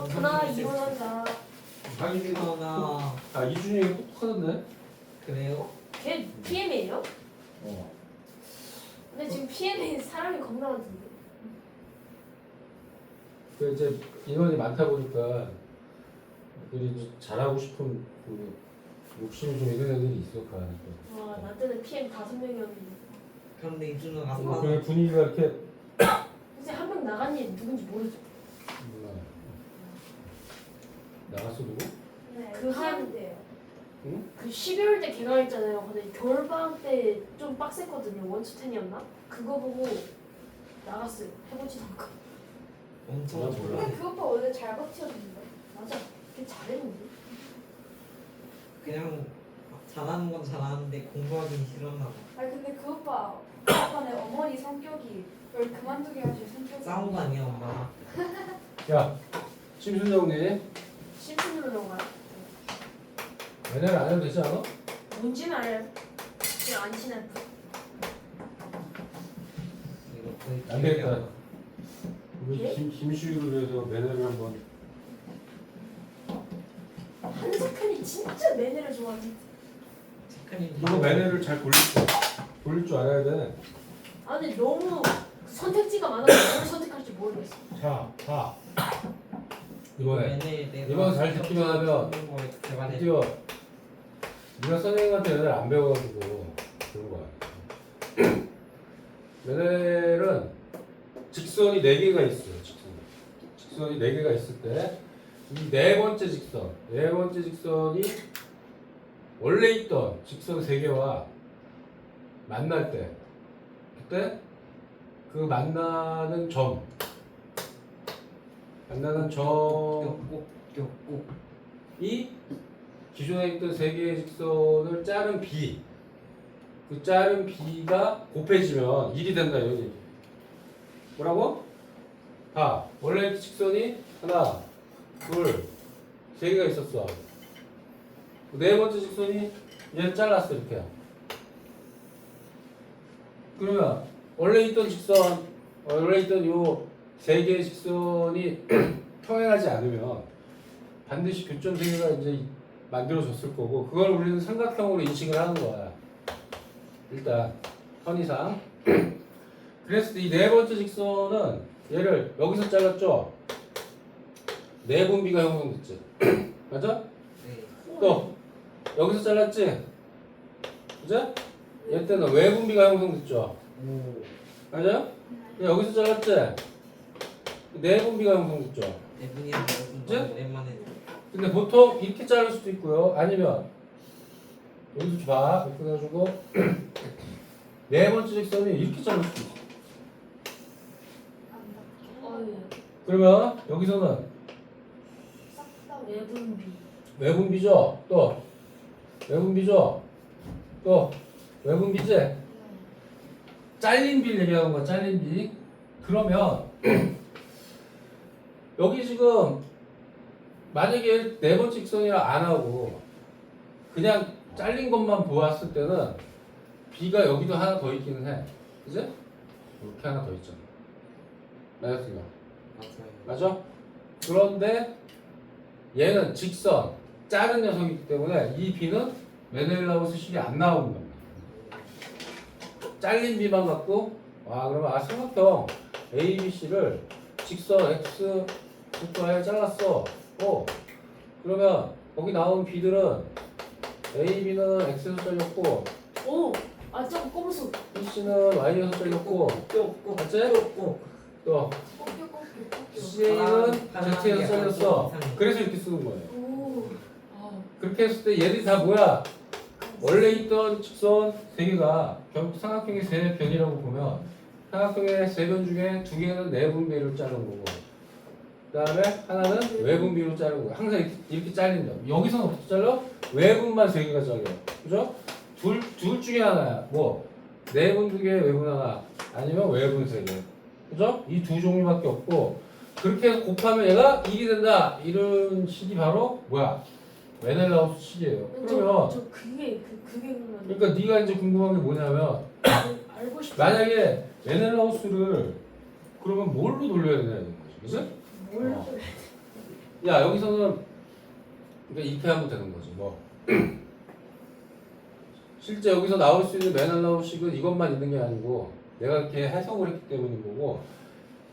그렇구나 이혼한다. 하나 아 이준이 똑똑하던데? 그래요? 걔 PM이에요? 어. 근데 지금 PM에 사람이 겁나 많던데. 그 이제 인원이 많다 보니까 애들이 이제 잘하고 싶은 그 욕심이 좀 있는 애들이 있어 그 안에 또. 와, 나 때는 PM 다섯 명이었는데. 그런데 이준은 안 어, 나. 그 분위기가 이렇게 이제 한 명 나간 일 누군지 모르죠. 몰라. 나갔어 누구? 네, 그 한- 데요 응? 그 12월 때 개강했잖아요. 근데 겨울방학 때 좀 빡셌거든요. 원투텐이었나? 그거 보고 나갔어요. 해보지도 않고. 엄청 나 몰라. 근데 그 오빠 원래 잘 버텨준다. 맞아. 걔 잘했는데. 그냥 잘하는 건 잘하는데 공부하기는 싫었나 봐. 아니 근데 그 오빠 그 오빠네 어머니 성격이 널 그만두게 하실 성격이 싸운 거 아니야 엄마랑? 야 심순정님 심슨으로 넘어가요. 얘네를 안 해도 되지 않아? 뭔지는 알아요. 그냥 안 친한 이거 거의 안 되겠다. 우리 예? 김 김슈이를 위해서 매너를 한번 한석현이 진짜 매너를 좋아하지. 이거 매너를 잘 돌릴 줄 돌릴 줄 알아야 돼. 아 근데 너무 선택지가 많아서 뭘 선택할지 모르겠어. 자, 자. 내가 이번 잘 듣기만 하면. 드디어 네가 선생님한테 연애를 안 배워가지고 그런 거야. 연애는 직선이 네 개가 있어요. 직선. 직선이 네 개가 있을 때 이 네 번째 직선, 네 번째 직선이 원래 있던 직선 세 개와 만날 때 그때 그 만나는 점 꼭 꼭. 기존에 있던 세 개의 직선을 자른 b 그 자른 b가 곱해지면 1이 된다 이런 얘기 뭐라고? 봐 원래 직선이 하나 둘세 개가 있었어 네 번째 직선이 얘를 잘랐어 이렇게 그러면 원래 있던 직선 원래 있던 요 세 개의 직선이 평행하지 않으면 반드시 교점 세 개가 이제 만들어졌을 거고 그걸 우리는 삼각형으로 인식을 하는 거야. 일단 선이상. 그랬을 때이네 번째 직선은 얘를 여기서 잘랐죠. 내분비가 형성됐지. 맞아? 네. 또 여기서 잘랐지. 그죠? 얘 때는 외분비가 형성됐죠. 오. 맞아요? 여기서 잘랐지. 내분비가 형성됐죠. 네 분이랑 이제? 오랜만에. 근데 보통 이렇게 자를 수도 있고요. 아니면 여기서 봐. 이렇게 해가지고 네 번째 직선이 이렇게 자를 수도 있어. 그러면 여기서는 외분비. 외분비죠. 또 외분비죠. 또 외분비지. 잘린 비를 얘기하는 거야. 잘린 비. 그러면 여기 지금 만약에 네 번째 직선이라 안 하고 그냥 잘린 것만 보았을 때는 B가 여기도 하나 더 있기는 해. 그지? 이렇게 하나 더 있잖아. 맞았습니다. 맞아? 그런데 얘는 직선, 작은 녀석이기 때문에 이 B는 메넬라우스 식이 안 나오는 겁니다. 잘린 B만 갖고 와 그러면 아 삼각형 A, B, C를 직선 X 국가에 잘랐어. 어 그러면 거기 나온 B들은 A, B는 X에서 잘렸고 오, 아 저거 꼼수. C는 Y에서 잘렸고 꼭꼭 맞지? 꼭. 또 꺾여 꺾여 꺾여 C는 Z에서 잘렸어. 그래서 이렇게 쓰는 거예요. 오, 아, 그렇게 했을 때 얘들이 다 뭐야? 원래 있던 직선 세 개가 결국 삼각형의 세 변이라고 보면 삼각형의 세 변 중에 두 개는 내분비로 자른 거고 그 다음에 하나는 외분비로 자른 거고 항상 이렇게, 이렇게 잘린다. 여기서는 어떻게 잘라? 외분만 세 개가 잘려. 그죠? 둘, 둘 중에 하나야. 뭐 내분 두 개, 외분 하나 아니면 외분 세 개. 그죠? 이 두 종류밖에 없고 그렇게 해서 곱하면 얘가 1이 된다. 이런 식이 바로 뭐야? 메넬라우스 식이에요. 저, 그러면 저 그게 그 그게 그러면 그러니까 네가 이제 궁금한 게 뭐냐면 알고 싶어. 만약에 메넬라우스를 그러면 뭘로 돌려야 되냐 이런 거지. 그지? 뭘 어. 야 여기서는 그러니까 이렇게 하면 되는 거지 뭐 실제 여기서 나올 수 있는 맨알라우식은 이것만 있는 게 아니고 내가 이렇게 해석을 했기 때문인 거고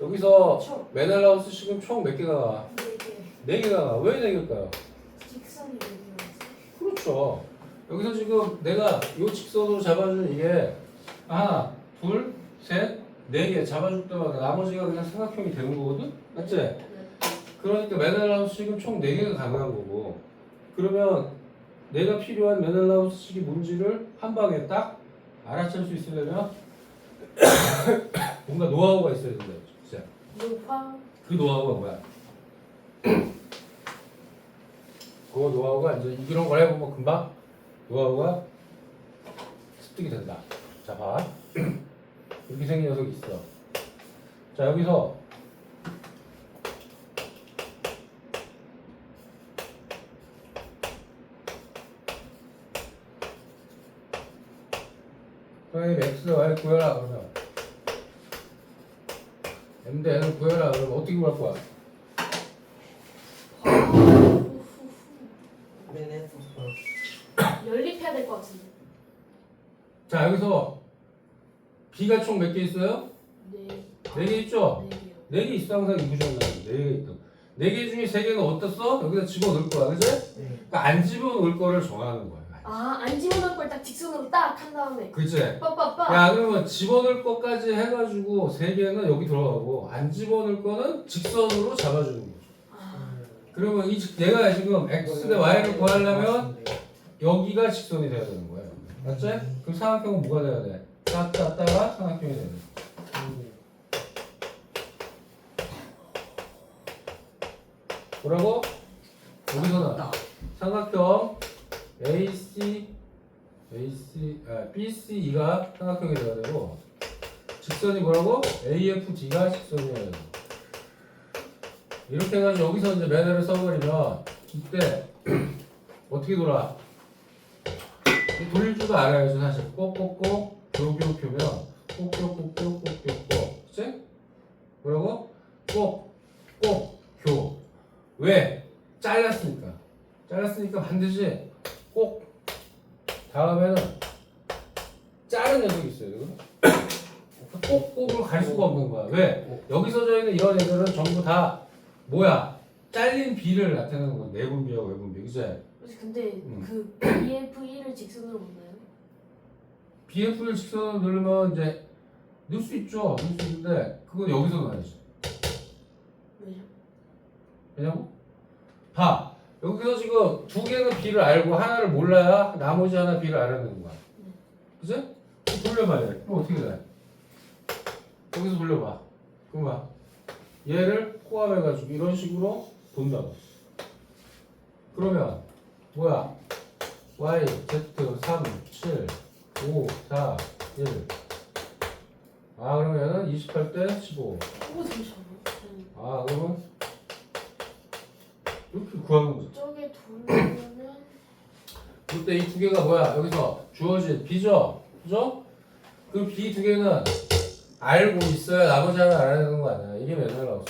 여기서 총 맨알라우스식은 총 몇 개가 나와? 4개. 네 개가 나와 왜네 개일까요? 직선이 4개였어. 그렇죠 여기서 지금 내가 이 직선으로 잡아준 이게 하나 둘 셋 네개 잡아줄 때마다 나머지가 그냥 삼각형이 되는 거거든? 맞지? 네. 그러니까 맨헬라우스식은 총 4개가 가능한 거고 그러면 내가 필요한 맨헬라우스식이 뭔지를 한 방에 딱 알아챌 수 있으려면 뭔가 노하우가 있어야 된다 진짜 노파 그 노하우가 뭐야? 그 노하우가 이제 이런 걸 해보면 금방 노하우가 습득이 된다 자 봐 이렇게 생긴 녀석이 있어 자 여기서 선생님 x, y 구해라 그러면 m 대 n을 구해라 그러면 어떻게 구할 거야? 연립해야 될 것 같은데. 자 여기서 b가 총 몇 개 있어요? 네. 네개 있죠? 4개요. 네개 있어 항상 이 구조는 네개 있다 네개 중에 세 개는 어디다 써? 여기다 집어넣을 거야 그지? 네. 그러니까 안 집어넣을 거를 정하는 거야 아, 안 집어넣을 걸 딱 직선으로 딱 한 다음에 그치? 빠빠빠. 야 그러면 집어넣을 것까지 해가지고 세 개는 여기 들어가고 안 집어넣을 거는 직선으로 잡아주는 거죠 아, 그러면 이 직- 얘가 지금 x 대 y를 구하려면 여기가 직선이 돼야 되는 거예요 맞지? 그럼 삼각형은 뭐가 돼야 돼? 딱 짰다가 삼각형이 되는 뭐라고? 여기서는 삼각형 AC, AC, 아, BCE가 삼각형이 돼야 되고 직선이 뭐라고? AFD가 직선이어야 되고 이렇게 해가지고 여기서 이제 매너를 써버리면 이때 어떻게 돌아? 돌릴 줄도 알아야죠 사실 꼭꼭꼭 교교교면 꼭교꼭교꼭교꼭 그치? 뭐라고? 꼭꼭교 왜? 잘랐으니까 잘랐으니까 반드시 꼭 다음에는 자른 녀석이 있어요? 꼭꼭을 갈 수가 없는 거야 왜? 여기 써져 있는 이런 애들은 전부 다 뭐야? 잘린 비를 나타내는 거야 내분비하고 외분비 그치? 근데 음. 그 BF1을 직선으로 못 나요? BF를 직선으로 누르면 이제 넣을 수 있죠. 넣을 수 있는데 그건 여기서 넣어야지 왜죠? 왜냐고? 봐 여기서 지금 두 개는 B를 알고 하나를 몰라야 나머지 하나 B를 알아야 되는 거야. 그치? 돌려봐야 돼. 그럼 어떻게 돼? 여기서 돌려봐. 그럼 봐. 얘를 포함해가지고 이런 식으로 본다고. 그러면 뭐야? Y, Z, 3, 7, 5, 4, 1 아, 그러면은 28대 15 오 잠시만요. 음, 아, 그러면 이렇게 구하는 거죠 저쪽에 돌리면은 그때 이 두 개가 뭐야? 여기서 주어진 B죠? 그죠? 그 B 두 개는 알고 있어야 나머지 하나 알아야 되는 거 아니야? 이게 매너라고.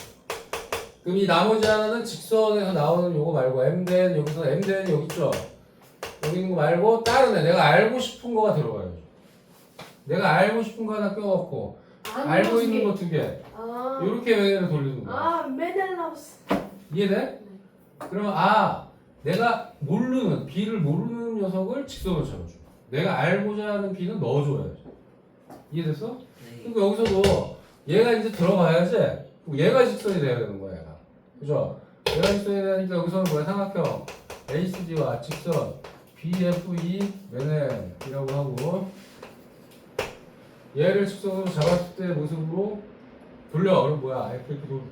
그럼 이 나머지 하나는 직선에서 나오는 요거 말고 M된 여기서 M된 여기 있죠? 여기 있는 거 말고 다른 애 내가 알고 싶은 거가 들어가야죠. 내가 알고 싶은 거 하나 껴갖고 안 알고 두 있는 개. 거두 개. 아, 이렇게 매너를 돌리는 거야. 아 메델라우스. 이해돼? 그러면 아 내가 모르는 B를 모르는 녀석을 직선으로 잡아줘. 내가 알고자 하는 B는 넣어줘야지. 이해됐어? 네. 그러니까 여기서도 얘가 이제 들어가야지. 얘가 직선이 돼야 되는 거야, 얘가. 그죠? 얘가 직선이 되니까 여기서는 뭐야? 삼각형 ACD와 직선 BFE 맨헬이라고 하고 얘를 직선으로 잡았을 때 모습으로 돌려. 그럼 뭐야? 이렇게 돌.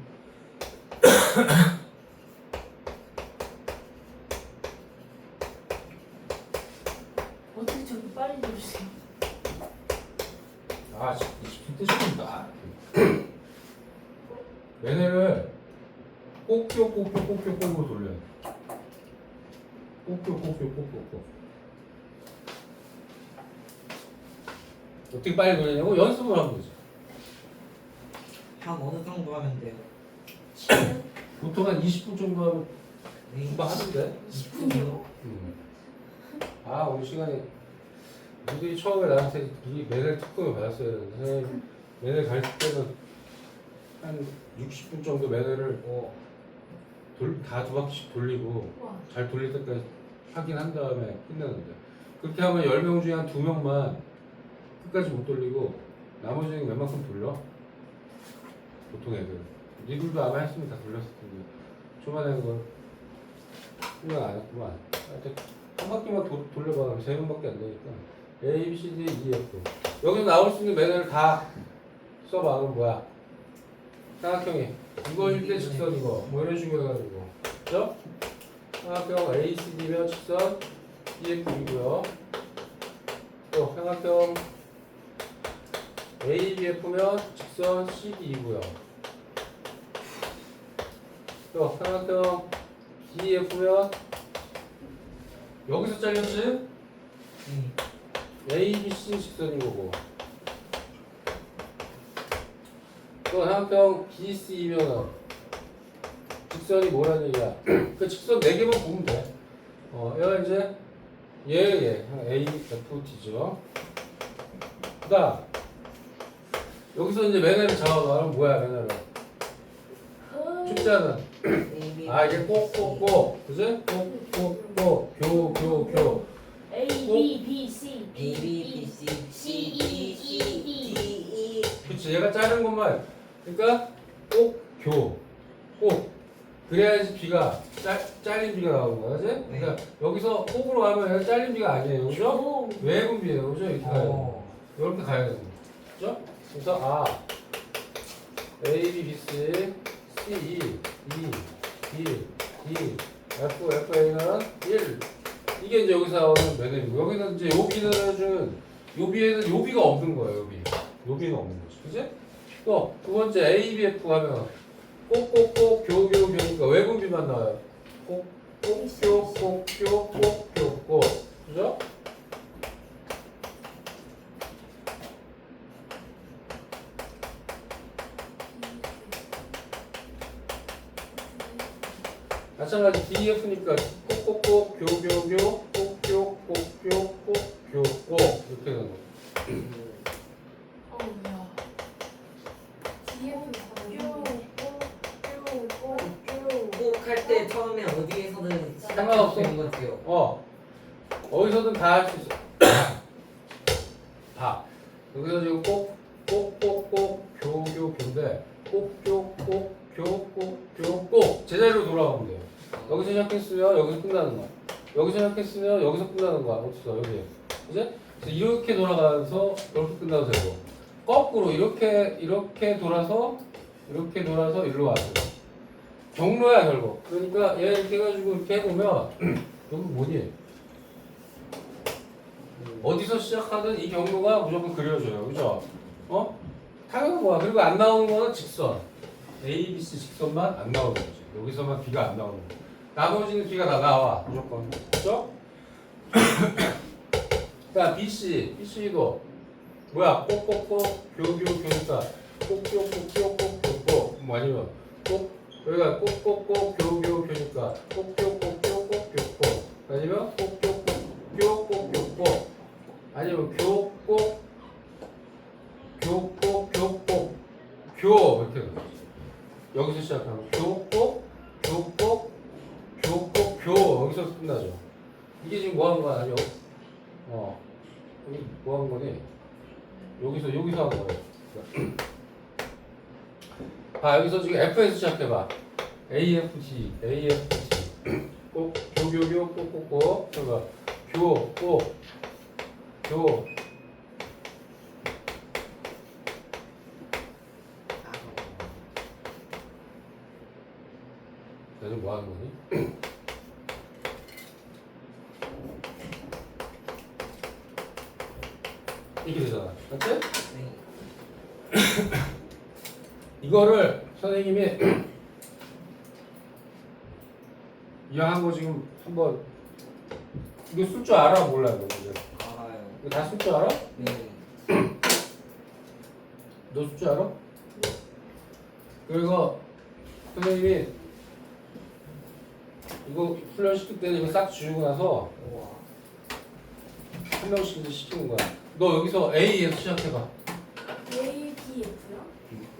어떻게 저렇게 빨리 해주세요? 아, 진짜 싫다. 얘네를 꼭교 꼭교 꼭교 꼭으로 돌려. 꼭교 꼭교 꼭. 어떻게 빨리 돌리냐고 연습을 하면 되지. 한 어느 정도 하면 돼요? 보통 한 20분 정도 하면 네. 금방 하던데. 20분이요? 음. 아 오늘 시간에 너희들이 처음에 나한테 이 매달 받았어야 되는데 선생님 매달 갈 때는 한 60분 정도 매달을 어, 돌, 다두 바퀴씩 돌리고 와. 잘 돌릴 때까지 확인한 다음에 끝내는데. 그렇게 하면 10명 중에 한 2명만 끝까지 못 돌리고 나머지는 웬만큼 돌려? 보통 애들 니들도 아마 했으면 다 돌렸을 텐데. 초반에 그걸 생각 안 했구만 한 바퀴만 도, 돌려봐. 세 명밖에 안 되니까. A, B, C, D, E, F. 여기서 나올 수 있는 매너를 다 써봐. 그럼 뭐야? 삼각형이 이거일 때 직선 이거. 뭐 이런 식으로 해가지고. 그죠? 삼각형 A, C, D면 직선 E, F이고요 또 삼각형 A, B, F면 직선 C, D이고요 또 삼각형 D, F면 여기서 잘렸지? 네. A, B, C 직선인 거고 또 삼각형 B, C면 직선이 뭐라는 얘기야? 그 직선 4개만 보면 돼. 어, 얘가 이제 얘, 얘 A, F, T죠. 그 다음 여기서 이제 매너를 잡아봐 그럼 뭐야 매너를? 숫자는? A, 아 이게 꼭 꼭 꼭. 그지? 꼭 꼭 꼭. 교, 교, 교. A B B C B, B, C, C, E, E, E. D, E. 그치 얘가 자른 것만. 그러니까 꼭 교, 꼭 그래야지 비가 짤, 잘린 비가 나오는 거야 그지? 그러니까 여기서 꼭으로 가면 얘가 잘린 비가 아니에요 그죠? 오. 외분 비예요 그죠? 이렇게 가야 돼 어. 이렇게 가야 되는 거죠 그죠? 그래서 아 A, B, B, C, C, E, E, D, D, F, F, A는 1 이게 이제 여기서 나오는 매듭이고 여기는 이제 요비는 요비에는 요비가 없는 거예요 요비 요비는 없는 거지 그지? 또 두 번째 A, B, F 하면 꼭꼭꼭 교, 교, 교니까 외분비만 나와요 꼭, 꼭, 교, 꼭, 교, 꼭, 교, 꼭 그죠? 마찬가지 DF니까 꼭꼭꼭 교교교 꼭교 꼭교 꼭교 꼭 이렇게 되는 거. 어우야. DF는 꼭 할 때 처음에 어디에서든 상관없어. 되는 것 같아요. 어 어디서든 다 할 수 있어. 봐 여기서 지금 꼭꼭꼭꼭 교교 교인데 꼭교 꼭교 꼭교 꼭 제자리로 돌아가면 돼요. 여기서 시작했으면 여기서 끝나는 거야. 여기서 시작했으면 여기서 끝나는 거야. 어디서 여기. 그래서 이렇게 돌아가서 이렇게 끝나도 되고 거꾸로 이렇게 이렇게 돌아서 이렇게 돌아서 일로 와서 경로야 결국. 그러니까 얘 이렇게 해가지고 이렇게 해보면 여기 뭐니? 어디서 시작하든 이 경로가 무조건 그려져요. 그죠? 어? 당연한 거야. 그리고 안 나오는 거는 직선. A, B, C 직선만 안 나오는 거지. 여기서만 B가 안 나오는 거. 나머지는 B가 다 나와. 무조건. 그죠? 자, B, C. B, C도 뭐야? 꼭꼭꼭 교교 교니까 꼭교꼭교꼭교꼭 뭐 아니면 꼭 여기가 꼭꼭꼭 교교 교니까 꼭교꼭교 꼭교꼭 아니면 꼭교꼭교 꼭교꼭 아니면 교꼭 교꼭 교꼭 교 이렇게. 여기서 시작하면 교꼭 교꼭 교꼭 교 여기서 끝나죠. 이게 지금 뭐 하는 거야? 아니요. 어 여기 뭐 하는 거니? 여기서 여기서 하는 거예요. 봐 여기서 지금 F에서 시작해봐. A F T A F T 꼭 교교교 꼭꼭꼭 저가 교꼭 교 너는 뭐 하는 거니? 이렇게 되잖아. 맞지? 네. 이거를 선생님이 이왕 한 거 지금 한번 이거 쓸 줄 알아 몰라 이거. 알아요. 이거 다 쓸 줄 알아? 네. 너 쓸 줄 알아? 그래서 선생님이 이거 훈련 시킬 때는 이거 싹 지우고 나서 우와. 한 명씩 이제 시키는 거야. 너 여기서 A에서 시작해봐.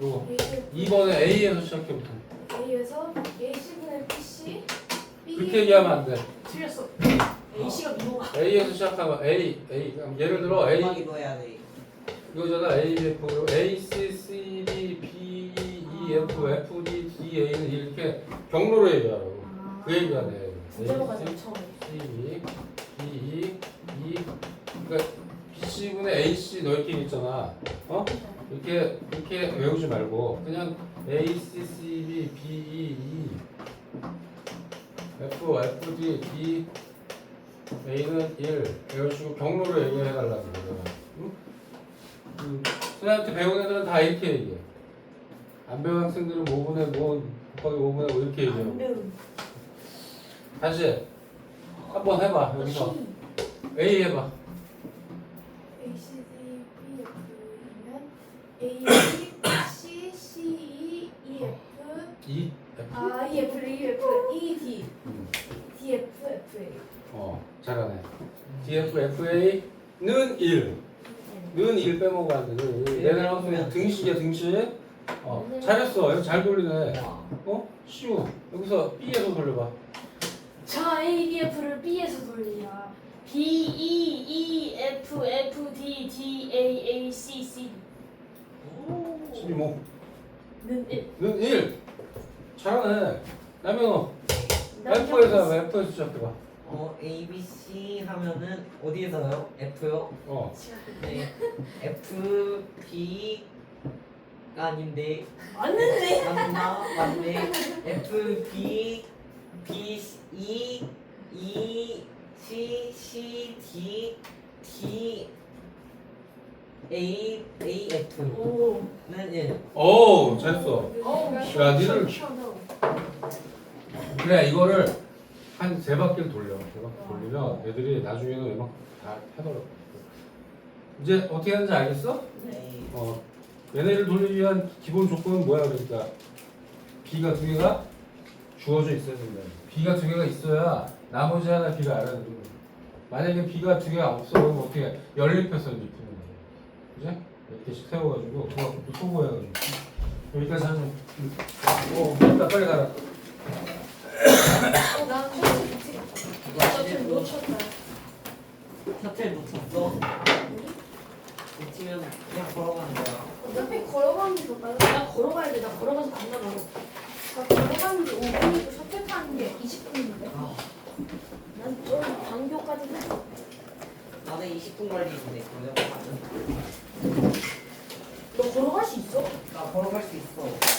요거. ADF 2번에 A에서 시작해부터. A에서 AC분의 PC B 그렇게 얘기하면 안 돼. 틀렸어 A씨가 미모가 A에서 시작하면 A, A. 그럼 예를 들어 A 음악 이거 해야 돼. 이거잖아. A, F, A, C, C, D, B, E, F, F, D, D, A는 이렇게 경로로 얘기하라고. 그 얘기가 돼. 문제로 가자 처음에 C, B, E, E. 그러니까 BC분의 AC 너희끼리 있잖아. 어? 이렇게 이렇게 외우지 말고 그냥 A, C, C, B, B, E, E, F, F, D, D, A는 1 이런 식으로 경로로 얘기해 달라고 그래. 응? 그 선생님한테 배운 애들은 다 이렇게 얘기해. 안 배운 학생들은 5분의 뭐 곱하기 5분의 5 이렇게 얘기해. 배운 다시 한번 해봐 여기서 A 해봐. A C C E E F E, F. 아 E F E F E D 음. D F F A 어 잘하네. DF, FA는 1. 는 1 빼먹어 안 돼. 는 일. 내가 나왔으면 등식이야 등식. 어 잘했어. 이거 잘 돌리네. 어 쉬워. 여기서 B에서 돌려봐. 자 A D F를 B에서 돌리라 B E E F F D D A A C C 오. 12모. 는 1. 는 1. 잘하네. 그다음에 F에서 F에서 시작해봐. 어 A B C 하면은 어디에서요? F요? 어 네. F B 가 아닌데 맞는데? 맞나? 맞네. F B B E E C C D D A A F는 오. 1. 오 잘했어. 어우 야, 니들- 시원하다. 그래 이거를 한 세 바퀴를 돌려. 세 바퀴 돌리면 애들이 나중에는 웬만큼 다 하더라고. 이제 어떻게 하는지 알겠어? 네. 어 얘네를 돌리기 위한 기본 조건은 뭐야 그러니까 B가 두 개가 주어져 있어야 된다. B가 두 개가 있어야 나머지 하나 B가 알아야 되는 거야. 만약에 B가 두 개가 없어 그러면 어떻게 연립해서 이제 푸는 거야. 그지? 이렇게씩 세워가지고 그거 또 소거해가지고 여기까지 하면 어 됐다 빨리 가라. 어, 나 셔틀 놓치겠다. 셔틀 놓쳤다. 셔틀 놓쳤어. 놓치면 그냥 걸어가는 거야. 어차피 걸어가는 게 더 빨라. 나 걸어가야 돼. 나 걸어가서 만나라고. 나 걸어가는 게 5분이고 셔틀 타는 게 20분인데. 아, 난좀 방교까지 했어. 나는 20분 걸리는데 걸어가면. 너 걸어갈 수 있어? 나 걸어갈 수 있어.